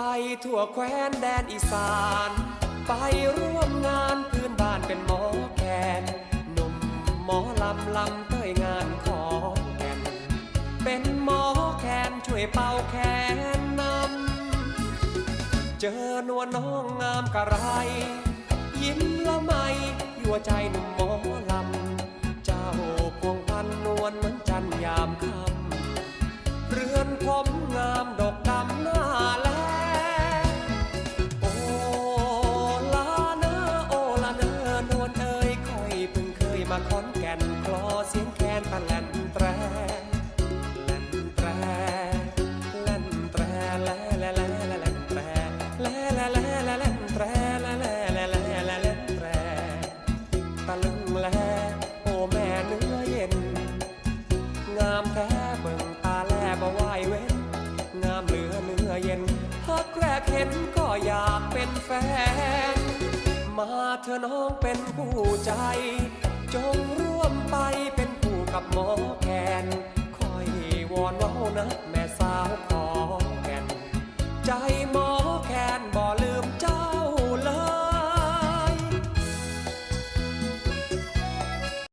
ไปทั่วแคว้นแดนอีสาน ไปร่วมงานพื้นบ้านเป็นหมอแคนหนุ่มหมอลำลำเต้ยงานขอแก่นเป็นหมอแคนช่วยเป่าแคนนำเจอนวลน้องงามกะไร ยิ้มละไมยั่วใจหนุ่มหมอลำ เจ้าพวงพันนวลเหมือนจันยามค่ำเรือนผมงาม มาขอนแก่นคลอเสียงแคนตะแลนแตรแลนแตรแลนแตรแลแลแลแลแลนแตรแลแลแลแลแลนแตรแลแลแลแลแลแลนแตรตะลึงแลโอแม่เนื้อเย็น งามแท้เบิ่งตาแลบ่ไหวเว้นงามเหลือเนื้อเย็นฮักแรกเห็นก็อยากเป็นแฟนมาเธอน้องเป็นผู้ใจ จงร่วมไปเป็นผู้กับหมอแคนคอยวอนว่านะแม่สาวขอแก่นใจหมอแคน